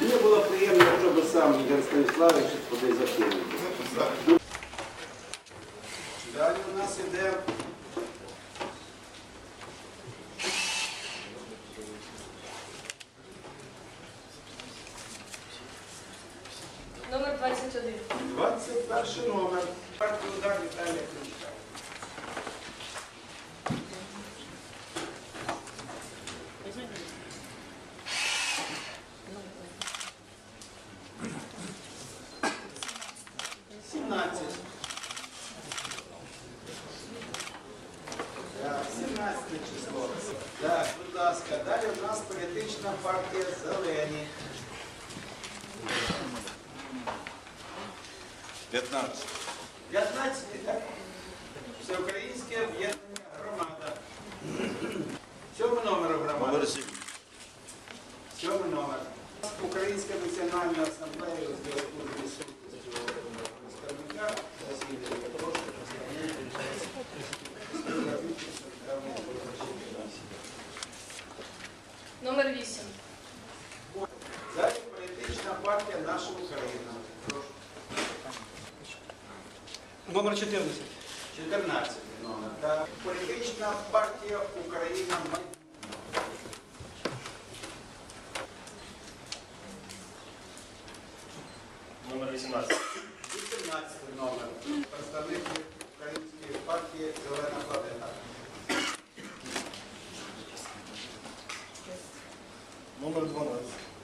Мені було приємно, що би сам Ігор Станіславович туди закинув. Далі у нас іде Номер 21. 21 номер. Партію удар Віталія Ключ. 17. число. Так, будь ласка, далі у нас політична партія Зелені. 15. 15, так? Всеукраїнське об'єднання громада. Сьомий номер громада. Українська національна асамблея у з Білорусі. Номер 8. Далі політична партія Наша Україна. Прошу. Номер 14. 14 номер. Так. Політична партія Україна. Номер 18. 18 номер. Представник Української партії Зелена планета. Номер 12.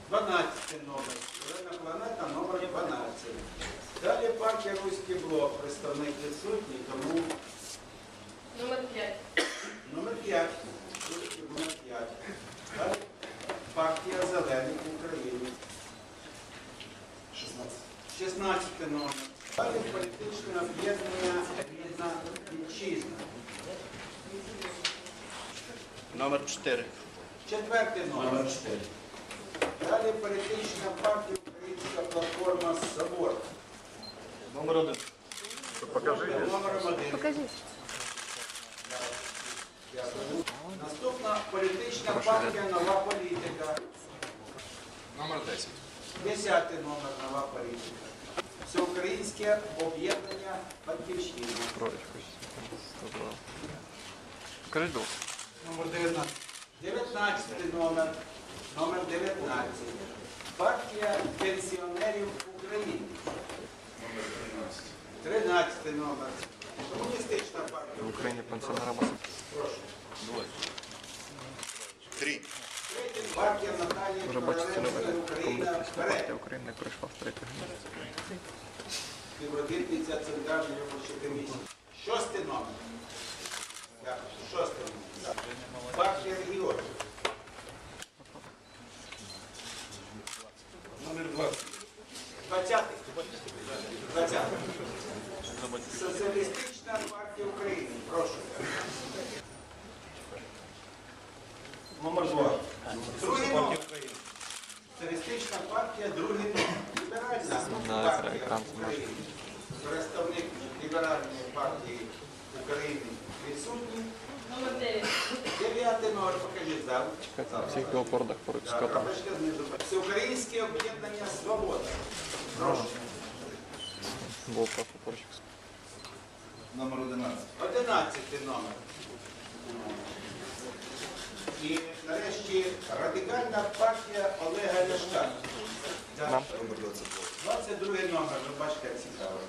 12 номер. Зелена планета номер 12. Далі партія Руський блок. Представник відсутній, тому Номер 5. номер 5. Руський блок 5. Далі партія Зелених України. 16. 16 номер. Далі політичне об'єднання рідна вітчизна. Номер 4. Четвертий номер. 4. Далі політична партія Українська платформа Собор. Номер 1. Номером один. Покажіть. Наступна політична партія Нова політика. Номер 10. Десятий номер Нова політика. Всеукраїнське об'єднання Батьківщина. Покажіть двох. Номер 19. 19 номер. Номер 19. Партія пенсіонерів України. Номер 13. 13 номер. Комуністична партія. В Україні пенсіонерам Прошу. 3. Третя новини. Україна Комуністична партія України прийшла в третє місце. Співробітниця Центральної виборчої комісії. Шостий номер. Шостий номер. Партія регіонів. Номер 20. Двадцятий. Двадцятий. Соціалістична партія України. Прошу. Номер 2. Другий номер. Соціалістична партія, другий. Ліберальна партія України. Представник ліберальної партії України відсутній. 9. Дев'ятий номер, покажіть зал. Чекайте, на всіх білбордах поруч з котом. Всеукраїнське об'єднання Свобода. Прошу. Був просто поруч. Номер 11. Одинадцятий номер. І нарешті радикальна партія Олега Ляшка. Так. Нам. Номер 22. 22 номер, ви бачите, цікаво.